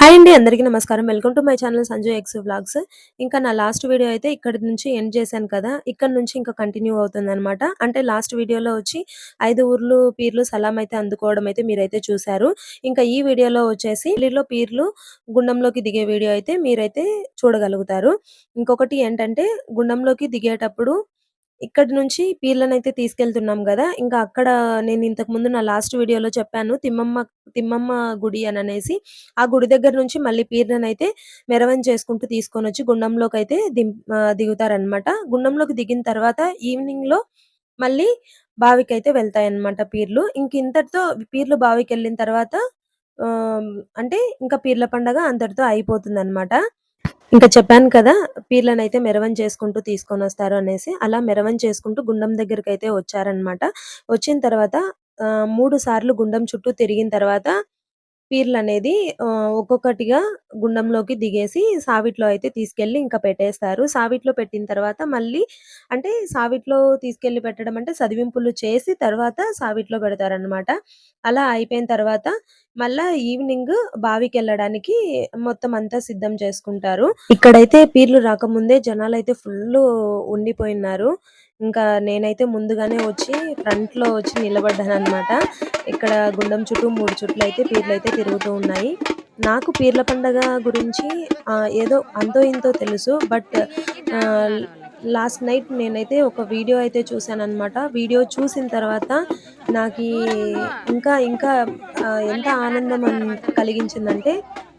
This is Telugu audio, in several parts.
హాయ్ అండి అందరికీ నమస్కారం. Welcome to my channel Sanjay X vlogs. ఇంకా నా లాస్ట్ వీడియో అయితే ఇక్కడి నుంచి ఎండ్ చేశాను కదా ఇక్కడ నుంచి ఇంకా కంటిన్యూ అవుతుంది అనమాట అంటే లాస్ట్ వీడియోలో వచ్చి ఐదు ఊర్లు పీర్లు సలాం అయితే అందుకోవడం అయితే మీరైతే చూశారు. ఇంకా ఈ వీడియోలో వచ్చేసి ఢిల్లీలో పీర్లు గుండంలోకి దిగే వీడియో అయితే మీరైతే చూడగలుగుతారు. ఇంకొకటి ఏంటంటే గుండంలోకి దిగేటప్పుడు ఇక్కడి నుంచి పీర్లనైతే తీసుకెళ్తున్నాం కదా ఇంకా అక్కడ నేను ఇంతకు ముందు నా లాస్ట్ వీడియోలో చెప్పాను. తిమ్మమ్మ తిమ్మమ్మ గుడి అని అనేసి ఆ గుడి దగ్గర నుంచి మళ్ళీ పీర్లనైతే మెరవన చేసుకుంటూ తీసుకొని వచ్చి గుండంలోకి అయితే దిం దిగుతారనమాట. గుండంలోకి దిగిన తర్వాత ఈవినింగ్‌లో మళ్ళీ బావికి అయితే వెళ్తాయన్నమాట పీర్లు. ఇంక ఇంతటితో పీర్లు బావికి వెళ్ళిన తర్వాత అంటే ఇంకా పీర్ల పండగ అంతటితో అయిపోతుందన్నమాట. ఇంకా చెప్పాను కదా! పిల్లలని అయితే మెరవం చేసుకుంటూ తీసుకొని వస్తారు అనేసి. అలా మెరవం చేసుకుంటూ గుండం దగ్గరకైతే వచ్చారన్నమాట. వచ్చిన తర్వాత మూడు సార్లు గుండం చుట్టూ తిరిగిన తర్వాత పీర్లు అనేది ఒక్కొక్కటిగా గుండంలోకి దిగేసి సావిట్లో అయితే తీసుకెళ్ళి ఇంకా పెట్టేస్తారు. సావిట్లో పెట్టిన తర్వాత మళ్ళీ అంటే సావిట్లో తీసుకెళ్ళి పెట్టడం అంటే సదివింపులు చేసి తర్వాత సావిట్లో పెడతారనమాట. అలా అయిపోయిన తర్వాత మళ్ళా ఈవినింగ్ బావికెళ్ళడానికి మొత్తం అంతా సిద్ధం చేసుకుంటారు. ఇక్కడైతే పీర్లు రాకముందే జనాలు అయితే ఫుల్ ఉండిపోయినారు ఇంకా నేనైతే ముందుగానే వచ్చి ఫ్రంట్‌లో వచ్చి నిలబడ్డాను అనమాట ఇక్కడ గుండం చుట్టూ మూడు చుట్లు అయితే పీర్లు అయితే తిరుగుతూ ఉన్నాయి. నాకు పీర్ల పండగ గురించి ఏదో అంతో ఇంతో తెలుసు. బట్ లాస్ట్ నైట్ నేనైతే ఒక వీడియో అయితే చూశాననమాట. వీడియో చూసిన తర్వాత నాకు ఇంకా ఇంకా ఎంత ఆనందం కలిగించిందంటే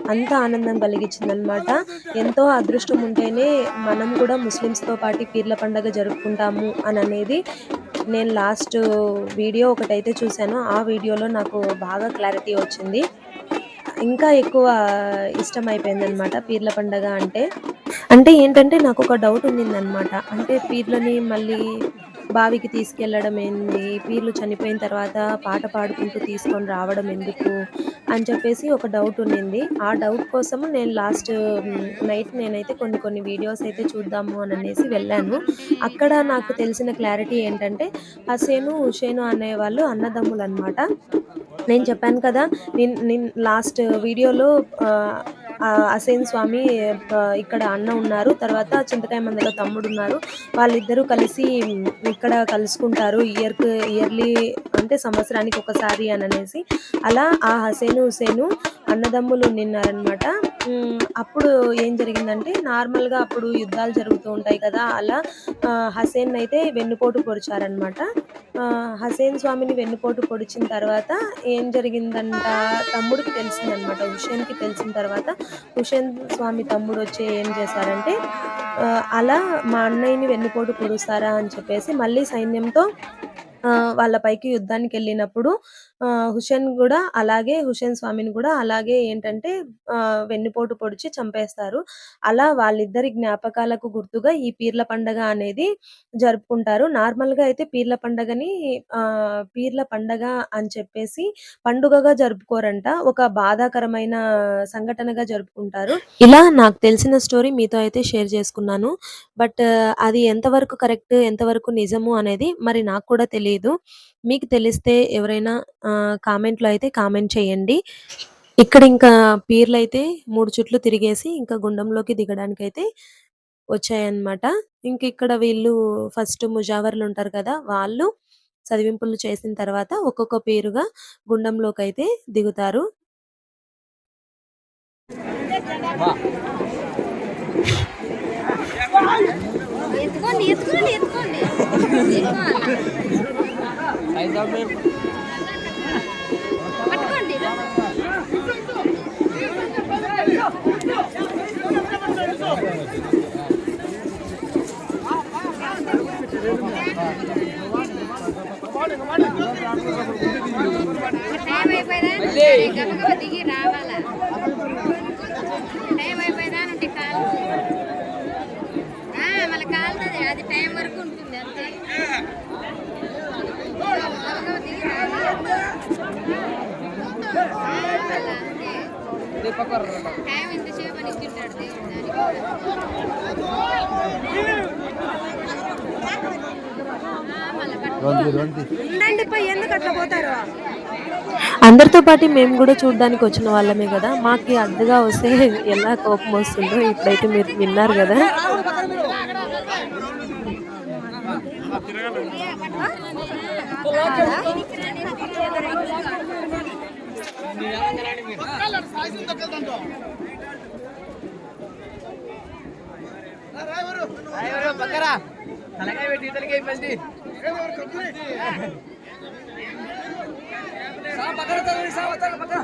అంత ఆనందం కలిగించిందనమాట. ఎంతో అదృష్టం ఉంటేనే మనం కూడా ముస్లిమ్స్‌తో పాటు పీర్ల పండగ జరుపుకుంటాము అని అనేది నేను లాస్ట్ వీడియో ఒకటైతే చూశాను. ఆ వీడియోలో నాకు బాగా క్లారిటీ వచ్చింది. ఇంకా ఎక్కువ ఇష్టమైపోయిందనమాట పీర్ల పండగ అంటే. అంటే ఏంటంటే నాకు ఒక డౌట్ ఉండిందనమాట. అంటే పీర్లని మళ్ళీ బావికి తీసుకెళ్ళడం ఏంది? పీర్లు చనిపోయిన తర్వాత పాట పాడుకుంటూ తీసుకొని రావడం ఎందుకు? అని చెప్పేసి ఒక డౌట్ ఉండింది. ఆ డౌట్ కోసము నేను లాస్ట్ నైట్ నేనైతే కొన్ని కొన్ని వీడియోస్ అయితే చూద్దాము అని అనేసి వెళ్ళాను. అక్కడ నాకు తెలిసిన క్లారిటీ ఏంటంటే హసేను, హుషేను అనేవాళ్ళు అన్నదమ్ములనమాట. నేను చెప్పాను కదా! నిన్ నిన్ లాస్ట్ వీడియోలో అసేన్ హసేన్ స్వామి ఇక్కడ అన్న ఉన్నారు. తర్వాత చింతకాయ మందలో తమ్ముడున్నారు. వాళ్ళిద్దరూ కలిసి ఇక్కడ కలుసుకుంటారు. ఇయర్‌కి ఇయర్‌లీ అంటే సంవత్సరానికి ఒకసారి అని అనేసి అలా ఆ హసేను, హుసేను అన్నదమ్ములు నిన్నారనమాట అప్పుడు ఏం జరిగిందంటే నార్మల్‌గా అప్పుడు యుద్ధాలు జరుగుతూ ఉంటాయి కదా! అలా హసేన్ అయితే వెన్నుపోటు పొడిచారనమాట. హసేన్ స్వామిని వెన్నుపోటు పొడిచిన తర్వాత ఏం జరిగిందంట తమ్ముడికి తెలిసిందనమాట. హుషేన్‌కి తెలిసిన తర్వాత హుషేన్ స్వామి తమ్ముడు వచ్చి ఏం చేశారంటే అలా మా అన్నయ్యని వెన్నుపోటు పొడుస్తారా అని చెప్పేసి మళ్ళీ సైన్యంతో వాళ్ళ పైకి యుద్ధానికి వెళ్ళినప్పుడు హుషేన్ కూడా అలాగే హుసేన్ స్వామిని కూడా అలాగే ఏంటంటే వెన్నుపోటు పొడిచి చంపేస్తారు. అలా వాళ్ళిద్దరి జ్ఞాపకాలకు గుర్తుగా ఈ పీర్ల పండగ అనేది జరుపుకుంటారు. నార్మల్‌గా అయితే పీర్ల పండగని పీర్ల పండగ అని చెప్పేసి పండుగగా జరుపుకోరంట. ఒక బాధాకరమైన సంఘటనగా జరుపుకుంటారు. ఇలా నాకు తెలిసిన స్టోరీ మీతో అయితే షేర్ చేసుకున్నాను. బట్ అది ఎంతవరకు కరెక్ట్, ఎంతవరకు నిజము అనేది మరి నాకు కూడా తెలియదు మీకు తెలిస్తే ఎవరైనా ఆహ్, కామెంట్‌లో అయితే కామెంట్ చేయండి. ఇక్కడ ఇంకా పీర్లు అయితే మూడు చుట్లు తిరిగేసి ఇంకా గుండంలోకి దిగడానికైతే వచ్చాయన్నమాట. ఇంక ఇక్కడ వీళ్ళు ఫస్ట్ ముజావరులుంటారు కదా! వాళ్ళు చదివింపులు చేసిన తర్వాత ఒక్కొక్క పేరుగా గుండంలోకి అయితే దిగుతారు. ఎత్తుకోండి ఎత్తుకోండి ఎత్తుకోండి టైం అయిపోయిందా గబగబా దిగి రావాలా టైం అయిపోయిందా అంటే కాలు ఆ, మళ్ళీ కాలుతుంది అది టైం వరకు ఉంటుంది అంతే గబగబా దిగి రావాలా ఆ, మళ్ళా అంతే టైం ఇంతసేపు అని ఇచ్చింటాడు అందరితో పాటు మేము కూడా చూడడానికి వచ్చిన వాళ్ళమే కదా. మాకు అడ్డుగా వస్తే ఎలా కోపం వస్తుందో ఇప్పుడైతే మీరు విన్నారు కదా. పక్కరా తలకాయ పెట్టి తలకాయ పెట్టి పక్కన తల్లి సా పక్కన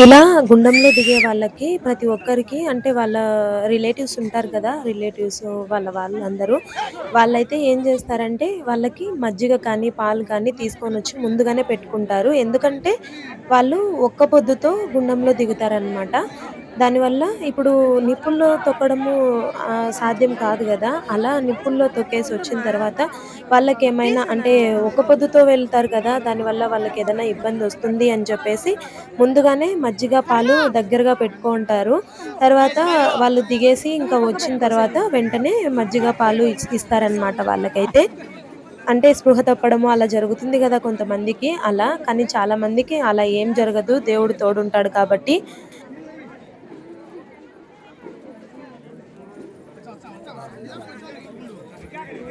ఇలా గుండంలో దిగే వాళ్ళకి ప్రతి ఒక్కరికి అంటే వాళ్ళ రిలేటివ్స్ ఉంటారు కదా రిలేటివ్స్ వాళ్ళ వాళ్ళు అందరూ వాళ్ళైతే ఏం చేస్తారంటే వాళ్ళకి మజ్జిగ కానీ పాలు కానీ తీసుకొని వచ్చి ముందుగానే పెట్టుకుంటారు. ఎందుకంటే వాళ్ళు ఒక్క పొద్దుతో గుండంలో దిగుతారనమాట దానివల్ల ఇప్పుడు నిప్పుల్లో తొక్కడము సాధ్యం కాదు కదా. అలా నిప్పుల్లో తొక్కేసి వచ్చిన తర్వాత వాళ్ళకి ఏమైనా అంటే ఒక పొద్దుతో వెళ్తారు కదా దానివల్ల వాళ్ళకి ఏదైనా ఇబ్బంది వస్తుంది అని చెప్పేసి ముందుగానే మజ్జిగ పాలు దగ్గరగా పెట్టుకుంటారు తర్వాత వాళ్ళు దిగేసి ఇంకా వచ్చిన తర్వాత వెంటనే మజ్జిగ పాలు ఇస్తారనమాట వాళ్ళకైతే. అంటే స్పృహ తప్పడము అలా జరుగుతుంది కదా కొంతమందికి అలా. కానీ చాలామందికి అలా ఏం జరగదు. దేవుడు తోడుంటాడు కాబట్టి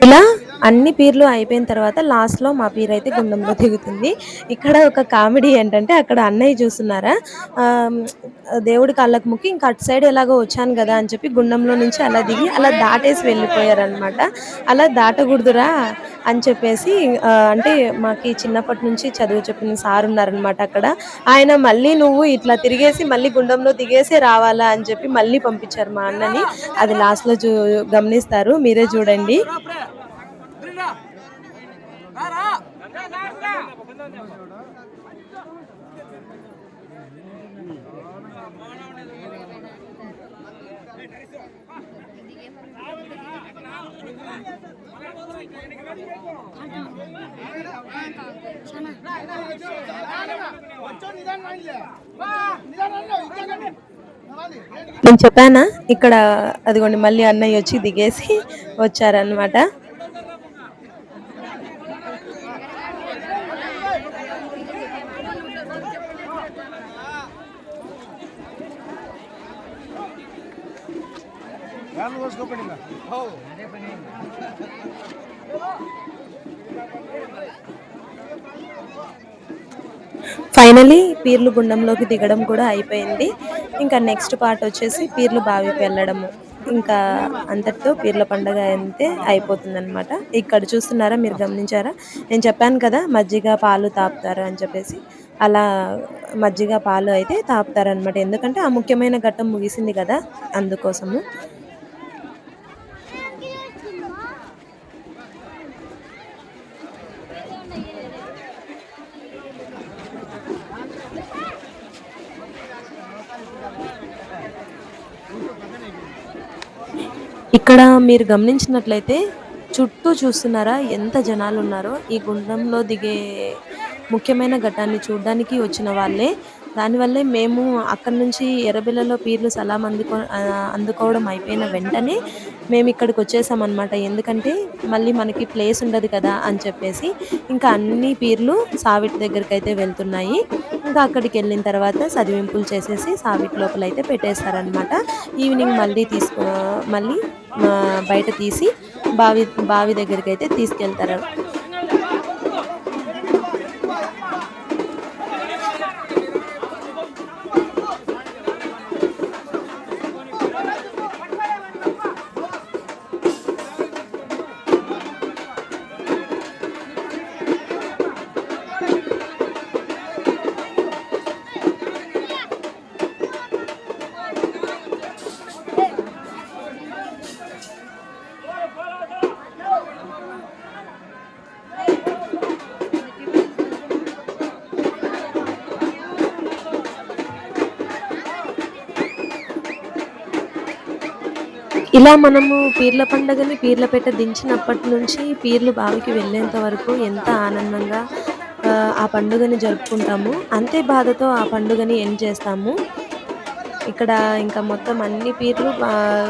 ఇలా అన్ని పీర్లు అయిపోయిన తర్వాత లాస్ట్లో మా పీర్ అయితే గుండంలో దిగుతుంది. ఇక్కడ ఒక కామెడీ ఏంటంటే అక్కడ అన్నయ్య చూస్తున్నారా? దేవుడి కాళ్ళకు ముక్కి ఇంకా అటు సైడ్ ఎలాగో వచ్చాను కదా అని చెప్పి గుండంలో నుంచి అలా దిగి అలా దాటేసి వెళ్ళిపోయారనమాట అలా దాటకూడదురా అని చెప్పేసి అంటే మాకి చిన్నప్పటి నుంచి చదువు చెప్పిన సార్ ఉన్నారనమాట అక్కడ. ఆయన మళ్ళీ నువ్వు ఇట్లా తిరిగేసి మళ్ళీ గుండంలో దిగేసి రావాలా అని చెప్పి మళ్ళీ పంపించారు మా అన్నని. అది లాస్ట్లో చూ గమనిస్తారు. మీరే చూడండి. నేను చెప్పానా? ఇక్కడ అదిగోండి మళ్ళీ అన్నయ్య వచ్చి దిగేసి వచ్చారనమాట ఫైనలీ పీర్లు గుండంలోకి దిగడం కూడా అయిపోయింది. ఇంకా నెక్స్ట్ పార్ట్ వచ్చేసి పీర్లు బావికి వెళ్ళడము. ఇంకా అంతటితో పీర్ల పండగ అయితే అయిపోతుంది అనమాట ఇక్కడ చూస్తున్నారా మీరు గమనించారా? నేను చెప్పాను కదా మజ్జిగ పాలు తాపుతారు అని చెప్పేసి. అలా మజ్జిగ పాలు అయితే తాపుతారు అనమాట ఎందుకంటే ఆ ముఖ్యమైన ఘట్టం ముగిసింది కదా అందుకోసము. ఇక్కడ మీరు గమనించినట్లయితే చుట్టూ చూస్తున్నారా ఎంత జనాలు ఉన్నారో ఈ గుండంలో దిగే ముఖ్యమైన ఘట్టాన్ని చూడడానికి వచ్చిన వాళ్ళే దానివల్లే మేము అక్కడి నుంచి ఎర్రబిల్లలో పీర్లు సలాం అందుకో అందుకోవడం అయిపోయిన వెంటనే మేము ఇక్కడికి వచ్చేసామన్నమాట. ఎందుకంటే మళ్ళీ మనకి ప్లేస్ ఉండదు కదా అని చెప్పేసి ఇంకా అన్ని పీర్లు సావిటి దగ్గరికి అయితే వెళ్తున్నాయి. ఇంకా అక్కడికి వెళ్ళిన తర్వాత చదివింపులు చేసేసి సావిటి లోపల అయితే పెట్టేస్తారనమాట ఈవినింగ్ మళ్ళీ తీసుకో మళ్ళీ బయట తీసి బావి బావి దగ్గరికి అయితే తీసుకెళ్తారు. ఇలా మనము పీర్ల పండగని పీర్లపేట దించినప్పటి నుంచి పీర్లు బావికి వెళ్ళేంత వరకు ఎంత ఆనందంగా ఆ, పండుగని జరుపుకుంటాము. అంతే బాధతో ఆ పండుగని ఎండ్ చేస్తాము. ఇక్కడ ఇంకా మొత్తం అన్ని పీర్లు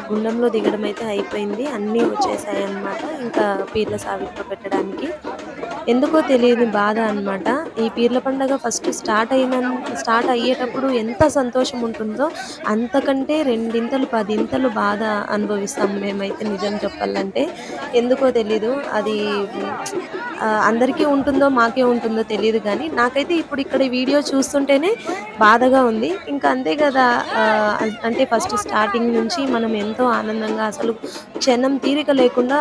గుండంలో దిగడం అయితే అయిపోయింది. అన్నీ వచ్చేసాయి అన్నమాట ఇంకా పీర్ల సావిట్లో పెట్టడానికి. ఎందుకో తెలియని బాధ అన్నమాట. ఈ పీర్ల పండగ ఫస్ట్ స్టార్ట్ అయిన స్టార్ట్ అయ్యేటప్పుడు ఎంత సంతోషం ఉంటుందో అంతకంటే రెండింతలు పదింతలు బాధ అనుభవిస్తాం మేమైతే నిజం చెప్పాలంటే. ఎందుకో తెలీదు. అది అందరికీ ఉంటుందో మాకే ఉంటుందో తెలియదు కానీ నాకైతే ఇప్పుడు ఇక్కడ వీడియో చూస్తుంటేనే బాధగా ఉంది. ఇంకా అంతే కదా అంటే ఫస్ట్ స్టార్టింగ్ నుంచి మనం ఎంతో ఆనందంగా అసలు క్షణం తీరిక లేకుండా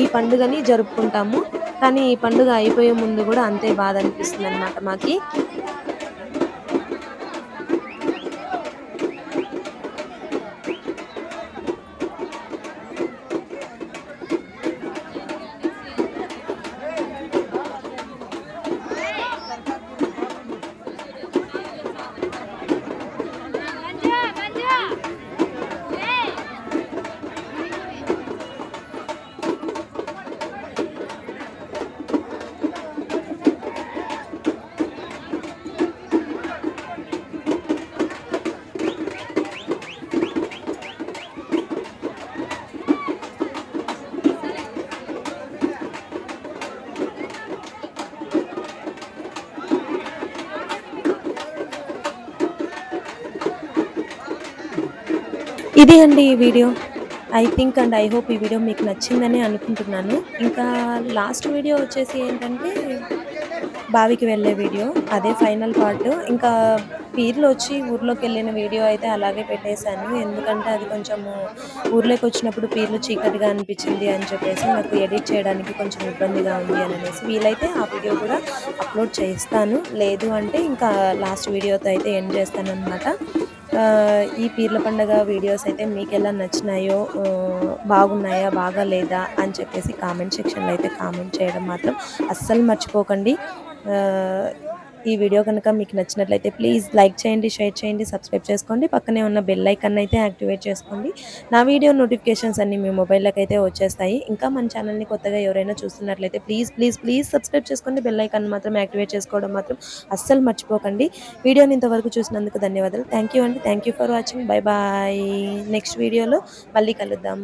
ఈ పండుగని జరుపుకుంటాము. కానీ ఈ పండుగ అయిపోయే ముందు కూడా అంతే బాధ అనిపిస్తుంది అనమాట మాకి. ఇది అండి ఈ video. I think and I hope ఈ వీడియో మీకు నచ్చిందని అనుకుంటున్నాను. ఇంకా లాస్ట్ వీడియో వచ్చేసి ఏంటంటే బావికి వెళ్ళే వీడియో. అదే ఫైనల్ పార్ట్ ఇంకా పీర్లు వచ్చి ఊర్లోకి వెళ్ళిన వీడియో అయితే అలాగే పెట్టేశాను. ఎందుకంటే అది కొంచెము ఊర్లోకి వచ్చినప్పుడు పీర్లు చీకటిగా అనిపించింది అని చెప్పేసి నాకు ఎడిట్ చేయడానికి కొంచెం ఇబ్బందిగా ఉంది అని అనేసి వీలైతే ఆ వీడియో కూడా అప్లోడ్ చేస్తాను లేదు అంటే ఇంకా లాస్ట్ వీడియోతో అయితే ఎండ్ చేస్తాను అనమాట ఈ పీర్ల పండగ వీడియోస్ అయితే మీకు ఎలా నచ్చినాయో బాగున్నాయా బాగా లేదా అని చెప్పేసి కామెంట్ సెక్షన్లో అయితే కామెంట్ చేయడం మాత్రం అస్సలు మర్చిపోకండి. ఈ వీడియో కనుక మీకు నచ్చినట్లయితే ప్లీజ్ లైక్ చేయండి షేర్ చేయండి సబ్స్క్రైబ్ చేసుకోండి. పక్కనే ఉన్న బెల్ ఐకన్ అయితే యాక్టివేట్ చేసుకోండి. నా వీడియో నోటిఫికేషన్స్ అన్ని మీ మొబైల్లోకి అయితే వచ్చేస్తాయి. ఇంకా మన ఛానల్ని కొత్తగా ఎవరైనా చూస్తున్నట్లయితే ప్లీజ్ ప్లీజ్ ప్లీజ్ సబ్స్క్రైబ్ చేసుకోండి. బెల్ ఐకాన్ మాత్రం యాక్టివేట్ చేసుకోవడం మాత్రం అస్సలు మర్చిపోకండి. వీడియోని ఇంతవరకు చూసినందుకు ధన్యవాదాలు. థ్యాంక్ యూ అండి. Thank you for watching bye bye next వీడియోలో మళ్ళీ కలుద్దాం.